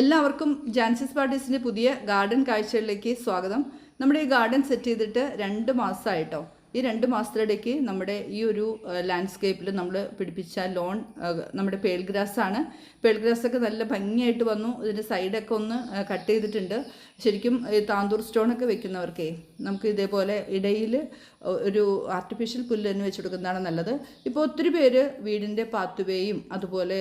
എല്ലാവർക്കും ജാൻസിസ് പാർട്ടീസിന്റെ പുതിയ ഗാർഡൻ കാഴ്ചകളിലേക്ക് സ്വാഗതം. നമ്മുടെ ഈ ഗാർഡൻ സെറ്റ് ചെയ്തിട്ട് രണ്ട് മാസമായിട്ടോ? ഈ രണ്ട് മാസത്തിനിടയ്ക്ക് നമ്മുടെ ഈ ഒരു ലാൻഡ്സ്കേപ്പിൽ നമ്മൾ പിടിപ്പിച്ച ലോൺ നമ്മുടെ പേൾ പേൾഗ്രാസൊക്കെ നല്ല ഭംഗിയായിട്ട് വന്നു. ഇതിന്റെ സൈഡൊക്കെ ഒന്ന് കട്ട് ചെയ്തിട്ടുണ്ട്. ശരിക്കും താന്തൂർ സ്റ്റോണൊക്കെ വെക്കുന്നവർക്കേ നമുക്ക് ഇതേപോലെ ഇടയിൽ ഒരു ആർട്ടിഫിഷ്യൽ പുല്ല് തന്നെ വെച്ച് കൊടുക്കുന്നതാണ് നല്ലത്. ഇപ്പോൾ ഒത്തിരി പേര് വീടിന്റെ പാത്തുവേയും അതുപോലെ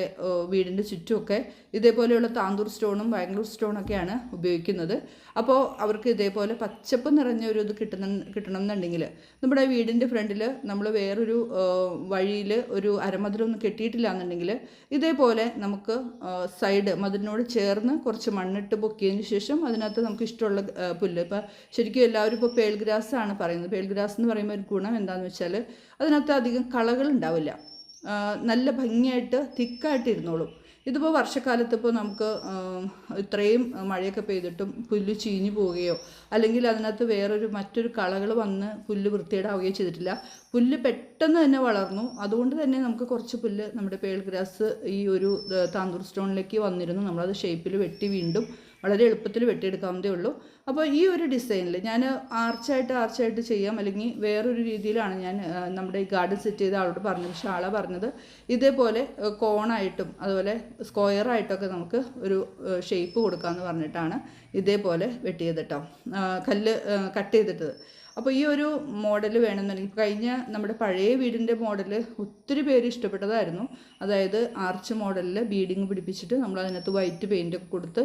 വീടിന്റെ ചുറ്റുമൊക്കെ ഇതേപോലെയുള്ള താന്തൂർ സ്റ്റോണും ബാംഗ്ലൂർ സ്റ്റോണൊക്കെയാണ് ഉപയോഗിക്കുന്നത്. അപ്പോൾ അവർക്ക് ഇതേപോലെ പച്ചപ്പ് നിറഞ്ഞ ഒരു ഇത് കിട്ടണം കിട്ടണം എന്നുണ്ടെങ്കിൽ നമ്മുടെ വീടിന്റെ ഫ്രണ്ടിൽ നമ്മൾ വേറൊരു വഴിയിൽ ഒരു അരമതിലൊന്നും കെട്ടിയിട്ടില്ല എന്നുണ്ടെങ്കിൽ ഇതേപോലെ നമുക്ക് സൈഡ് മതിലിനോട് ചേർന്ന് കുറച്ച് മണ്ണിട്ട് പൊക്കിയതിന് ശേഷം അതിനകത്ത് നമുക്ക് ഇഷ്ടമുള്ള പുല്ല്. ഇപ്പോൾ ശരിക്കും എല്ലാവരും ഇപ്പോൾ പേൾ ഗ്രാസ് ആണ് പറയുന്നത്. പേൾഗ്രാസ് എന്ന് പറയുമ്പോൾ ഒരു ഗുണം എന്താണെന്ന് വെച്ചാൽ അതിനകത്ത് അധികം കളകൾ ഉണ്ടാവില്ല. നല്ല ഭംഗിയായിട്ട് തിക്കായിട്ട് ഇരുന്നോളും ഇതിപ്പോൾ വർഷക്കാലത്ത് ഇപ്പോൾ നമുക്ക് ഇത്രയും മഴയൊക്കെ പെയ്തിട്ടും പുല്ല് ചീഞ്ഞു പോവുകയോ അല്ലെങ്കിൽ അതിനകത്ത് വേറൊരു മറ്റൊരു കളകൾ വന്ന് പുല്ല് വൃത്തിയേടാവുകയോ ചെയ്തിട്ടില്ല. പുല്ല് പെട്ടെന്ന് തന്നെ വളർന്നു. അതുകൊണ്ട് തന്നെ നമുക്ക് കുറച്ച് പുല്ല് നമ്മുടെ പേൾ ഗ്രാസ് ഈ ഒരു താന്തൂർ സ്റ്റോണിലേക്ക് വന്നിരുന്നു. നമ്മളത് ഷേപ്പിൽ വെട്ടി വീണ്ടും വളരെ എളുപ്പത്തിൽ വെട്ടിയെടുക്കാവുന്നതേ ഉള്ളൂ. അപ്പോൾ ഈ ഒരു ഡിസൈനിൽ ഞാൻ ആർച്ചായിട്ട് ആർച്ചായിട്ട് ചെയ്യാം അല്ലെങ്കിൽ വേറൊരു രീതിയിലാണ് ഞാൻ നമ്മുടെ ഈ ഗാർഡൻ സെറ്റ് ചെയ്ത ആളോട് പറഞ്ഞത്. പക്ഷേ ആളെ പറഞ്ഞത് ഇതേപോലെ കോണായിട്ടും അതുപോലെ സ്ക്വയറായിട്ടൊക്കെ നമുക്ക് ഒരു ഷേപ്പ് കൊടുക്കാമെന്ന് പറഞ്ഞിട്ടാണ് ഇതേപോലെ വെട്ടിയത് കേട്ടോ കല്ല് കട്ട് ചെയ്തിട്ടത്. അപ്പോൾ ഈ ഒരു മോഡൽ വേണമെന്നുണ്ടെങ്കിൽ കഴിഞ്ഞ നമ്മുടെ പഴയ വീടിന്റെ മോഡൽ ഒത്തിരി പേര് ഇഷ്ടപ്പെട്ടതായിരുന്നു. അതായത് ആർച്ച് മോഡലിൽ ബീഡിങ് പിടിപ്പിച്ചിട്ട് നമ്മൾ അതിനകത്ത് വൈറ്റ് പെയിന്റ് കൊടുത്ത്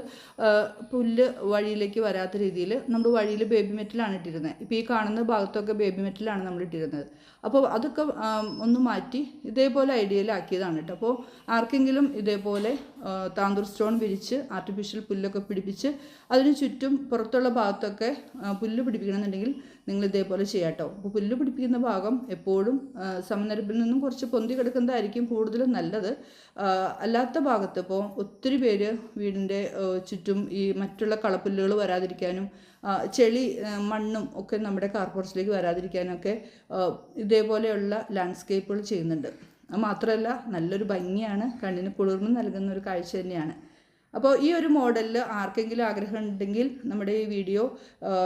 പുല്ല് വഴിയിലേക്ക് വരാത്ത രീതിയിൽ നമ്മൾ വഴിയിൽ ബേബി മെറ്റലാണ് ഇട്ടിരുന്നത്. ഇപ്പോൾ ഈ കാണുന്ന ഭാഗത്തൊക്കെ ബേബി മെറ്റലാണ് നമ്മൾ ഇട്ടിരുന്നത്. അപ്പോൾ അതൊക്കെ ഒന്ന് മാറ്റി ഇതേപോലെ ഐഡിയയിലാക്കിയതാണ് കേട്ടോ. അപ്പോൾ ആർക്കെങ്കിലും ഇതേപോലെ താന്തൂർ സ്റ്റോൺ വിരിച്ച് ആർട്ടിഫിഷ്യൽ പുല്ലൊക്കെ പിടിപ്പിച്ച് അതിന് ചുറ്റും പുറത്തുള്ള ഭാഗത്തൊക്കെ പുല്ല് പിടിപ്പിക്കണമെന്നുണ്ടെങ്കിൽ നിങ്ങൾ ഇതേപോലെ ചെയ്യാട്ടോ. അപ്പോൾ പുല്ല് പിടിപ്പിക്കുന്ന ഭാഗം എപ്പോഴും സമനരപ്പിൽ നിന്നും കുറച്ച് പൊന്തി കിടക്കുന്നതായിരിക്കും കൂടുതലും നല്ലത്. അല്ലാത്ത ഭാഗത്ത് ഇപ്പോൾ ഒത്തിരി പേര് വീടിന്റെ ചുറ്റും ഈ മറ്റുള്ള കളപ്പുല്ലുകൾ വരാതിരിക്കാനും ചെളി മണ്ണും ഒക്കെ നമ്മുടെ കാർപോർച്ചിലേക്ക് വരാതിരിക്കാനൊക്കെ ഇതേപോലെയുള്ള ലാൻഡ്സ്കേപ്പുകൾ ചെയ്യുന്നുണ്ട്. മാത്രമല്ല നല്ലൊരു ഭംഗിയാണ്. കണ്ണിന് കുളിർമ നൽകുന്ന ഒരു കാഴ്ച തന്നെയാണ്. അപ്പോൾ ഈ ഒരു മോഡലിൽ ആർക്കെങ്കിലും ആഗ്രഹം ഉണ്ടെങ്കിൽ നമ്മുടെ ഈ വീഡിയോ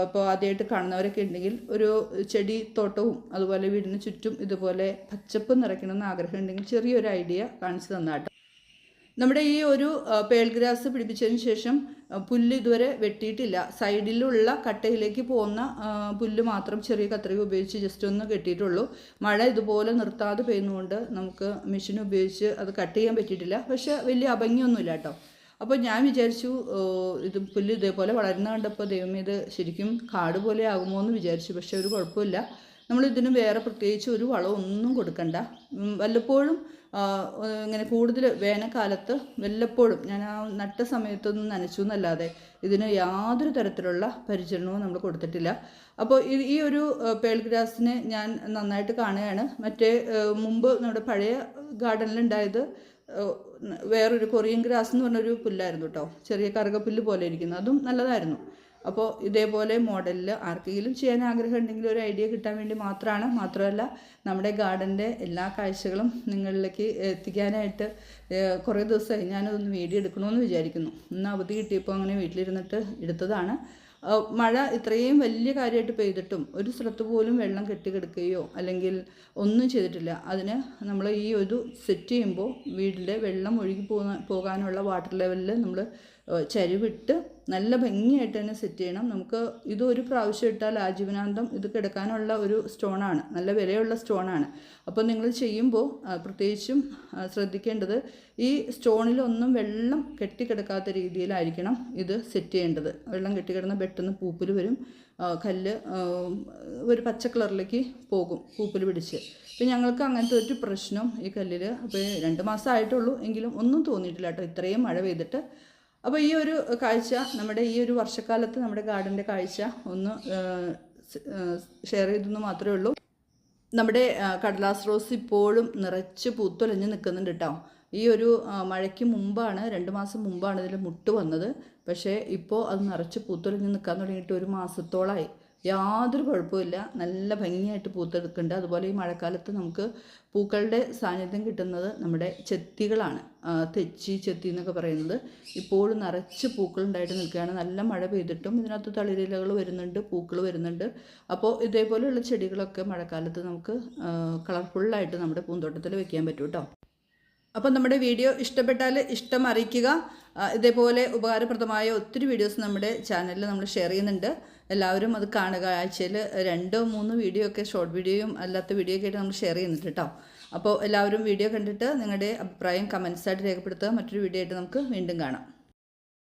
ഇപ്പോൾ ആദ്യമായിട്ട് കാണുന്നവരൊക്കെ ഉണ്ടെങ്കിൽ ഒരു ചെടി തോട്ടവും അതുപോലെ വീടിന് ചുറ്റും ഇതുപോലെ പച്ചപ്പ് നിറയ്ക്കണമെന്ന് ആഗ്രഹം ഉണ്ടെങ്കിൽ ചെറിയൊരു ഐഡിയ കാണിച്ചു തന്നാട്ടെ. നമ്മുടെ ഈ ഒരു പേൾഗ്രാസ് പേൾ ഗ്രാസ് പിടിപ്പിച്ചതിന് ശേഷം പുല്ല് ഇതുവരെ വെട്ടിയിട്ടില്ല. സൈഡിലുള്ള കട്ടയിലേക്ക് പോകുന്ന പുല്ല് മാത്രം ചെറിയ കത്രിക ഉപയോഗിച്ച് ജസ്റ്റ് ഒന്ന് കെട്ടിയിട്ടുള്ളൂ. മഴ ഇതുപോലെ നിർത്താതെ പെയ്യുന്നതുകൊണ്ട് നമുക്ക് മെഷീൻ ഉപയോഗിച്ച് അത് കട്ട് ചെയ്യാൻ പറ്റിയിട്ടില്ല. പക്ഷേ വലിയ അഭംഗിയൊന്നുമില്ല കേട്ടോ അപ്പോൾ ഞാൻ വിചാരിച്ചു ഇത് പുല്ല് ഇതേപോലെ വളരുന്ന കണ്ടപ്പോൾ ദൈവം ഇത് ശരിക്കും കാട് പോലെ ആകുമോ എന്ന് വിചാരിച്ചു. പക്ഷേ ഒരു കുഴപ്പമില്ല. നമ്മൾ ഇതിന് വേറെ പ്രത്യേകിച്ച് ഒരു വളമൊന്നും കൊടുക്കണ്ട. വല്ലപ്പോഴും ഇങ്ങനെ കൂടുതൽ വേനൽക്കാലത്ത് വല്ലപ്പോഴും ഞാൻ ആ നട്ട സമയത്തൊന്നും നനച്ചു എന്നല്ലാതെ ഇതിന് യാതൊരു തരത്തിലുള്ള പരിചരണവും നമ്മൾ കൊടുത്തിട്ടില്ല. അപ്പോൾ ഈ ഒരു പേൾ ഗ്രാസിനെ ഞാൻ നന്നായിട്ട് കാണുകയാണ്. മറ്റേ മുമ്പ് നമ്മുടെ പഴയ ഗാർഡനിലുണ്ടായത് വേറൊരു കൊറിയൻ ഗ്രാസ് എന്ന് പറഞ്ഞൊരു പുല്ലായിരുന്നു കേട്ടോ ചെറിയ കറുകപ്പുല്ല് പോലെ ഇരിക്കുന്നു. അതും നല്ലതായിരുന്നു. അപ്പോൾ ഇതേപോലെ മോഡലിൽ ആർക്കെങ്കിലും ചെയ്യാൻ ആഗ്രഹം ഉണ്ടെങ്കിൽ ഒരു ഐഡിയ കിട്ടാൻ വേണ്ടി മാത്രമാണ്. മാത്രമല്ല നമ്മുടെ ഗാർഡന്റെ എല്ലാ കാഴ്ചകളും നിങ്ങളിലേക്ക് എത്തിക്കാനായിട്ട് കുറേ ദിവസമായി ഞാനതൊന്ന് വീഡിയോ എടുക്കണമെന്ന് വിചാരിക്കുന്നു. ഇന്ന് അവധി കിട്ടിയപ്പോൾ അങ്ങനെ വീട്ടിലിരുന്നിട്ട് എടുത്തതാണ്. മഴ ഇത്രയും വലിയ കാര്യമായിട്ട് പെയ്തിട്ടും ഒരു സ്ഥലത്ത് പോലും വെള്ളം കെട്ടിക്കിടക്കുകയോ അല്ലെങ്കിൽ ഒന്നും ചെയ്തിട്ടില്ല. അതിന് നമ്മൾ ഈ ഒരു സെറ്റ് ചെയ്യുമ്പോൾ വീട്ടിലെ വെള്ളം ഒഴുകി പോകാനുള്ള വാട്ടർ ലെവലിൽ നമ്മൾ ചരിവിട്ട് നല്ല ഭംഗിയായിട്ട് തന്നെ സെറ്റ് ചെയ്യണം. നമുക്ക് ഇത് ഒരു പ്രാവശ്യം ഇട്ടാൽ ആജീവനാന്തം ഇത് കിടക്കാനുള്ള ഒരു സ്റ്റോണാണ് നല്ല വിലയുള്ള സ്റ്റോണാണ് അപ്പോൾ നിങ്ങൾ ചെയ്യുമ്പോൾ പ്രത്യേകിച്ചും ശ്രദ്ധിക്കേണ്ടത് ഈ സ്റ്റോണിലൊന്നും വെള്ളം കെട്ടിക്കിടക്കാത്ത രീതിയിലായിരിക്കണം ഇത് സെറ്റ് ചെയ്യേണ്ടത്. വെള്ളം കെട്ടിക്കിടന്ന പെട്ടെന്ന് പൂപ്പിൽ വരും. കല്ല് ഒരു പച്ച കളറിലേക്ക് പോകും പൂപ്പിൽ പിടിച്ച്. ഇപ്പം ഞങ്ങൾക്ക് അങ്ങനത്തെ ഒരു പ്രശ്നം ഈ കല്ലിൽ അപ്പോൾ രണ്ട് മാസം ആയിട്ടുള്ളൂ എങ്കിലും ഒന്നും തോന്നിയിട്ടില്ല കേട്ടോ. ഇത്രയും മഴ പെയ്തിട്ട് അപ്പോൾ ഈ ഒരു കാഴ്ച നമ്മുടെ ഈ ഒരു വർഷക്കാലത്ത് നമ്മുടെ ഗാർഡന്റെ കാഴ്ച ഒന്ന് ഷെയർ ചെയ്തെന്ന് മാത്രമേ ഉള്ളൂ. നമ്മുടെ കടലാസ് റോസ് ഇപ്പോഴും നിറച്ച് പൂത്തൊലഞ്ഞ് നിൽക്കുന്നുണ്ട് കേട്ടോ ഈ ഒരു മഴയ്ക്ക് മുമ്പാണ് രണ്ട് മാസം മുമ്പാണ് ഇതിൽ മുട്ട് വന്നത്. പക്ഷേ ഇപ്പോൾ അത് നിറച്ച് പൂത്തൊലഞ്ഞ് നിൽക്കാൻ തുടങ്ങിയിട്ട് ഒരു മാസത്തോളമായി യാതൊരു കുഴപ്പമില്ല നല്ല ഭംഗിയായിട്ട് പൂത്തെടുക്കുന്നുണ്ട്. അതുപോലെ ഈ മഴക്കാലത്ത് നമുക്ക് പൂക്കളുടെ സാന്നിധ്യം കിട്ടുന്നത് നമ്മുടെ ചെത്തികളാണ്. തെച്ചി ചെത്തി എന്നൊക്കെ പറയുന്നത്. ഇപ്പോഴും നിറച്ച് പൂക്കളുണ്ടായിട്ട് നിൽക്കുകയാണ്. നല്ല മഴ പെയ്തിട്ടും ഇതിനകത്ത് തളിരിലകൾ വരുന്നുണ്ട് പൂക്കൾ വരുന്നുണ്ട്. അപ്പോൾ ഇതേപോലെയുള്ള ചെടികളൊക്കെ മഴക്കാലത്ത് നമുക്ക് കളർഫുള്ളായിട്ട് നമ്മുടെ പൂന്തോട്ടത്തിൽ വെക്കാൻ പറ്റും കേട്ടോ. അപ്പോൾ നമ്മുടെ വീഡിയോ ഇഷ്ടപ്പെട്ടാൽ ഇഷ്ടം അറിയിക്കുക. ഇതേപോലെ ഉപകാരപ്രദമായ ഒത്തിരി വീഡിയോസ് നമ്മുടെ ചാനലിൽ നമ്മൾ ഷെയർ ചെയ്യുന്നുണ്ട്. എല്ലാവരും അത് കാണുക. ആഴ്ചയിൽ രണ്ടോ മൂന്നോ വീഡിയോ ഒക്കെ ഷോർട്ട് വീഡിയോയും അല്ലാത്ത വീഡിയോ ഒക്കെ ആയിട്ട് നമ്മൾ ഷെയർ ചെയ്യുന്നുണ്ട് കേട്ടോ. അപ്പോൾ എല്ലാവരും വീഡിയോ കണ്ടിട്ട് നിങ്ങളുടെ അഭിപ്രായം കമൻസായിട്ട് രേഖപ്പെടുത്തുക. മറ്റൊരു വീഡിയോ ആയിട്ട് നമുക്ക് വീണ്ടും കാണാം.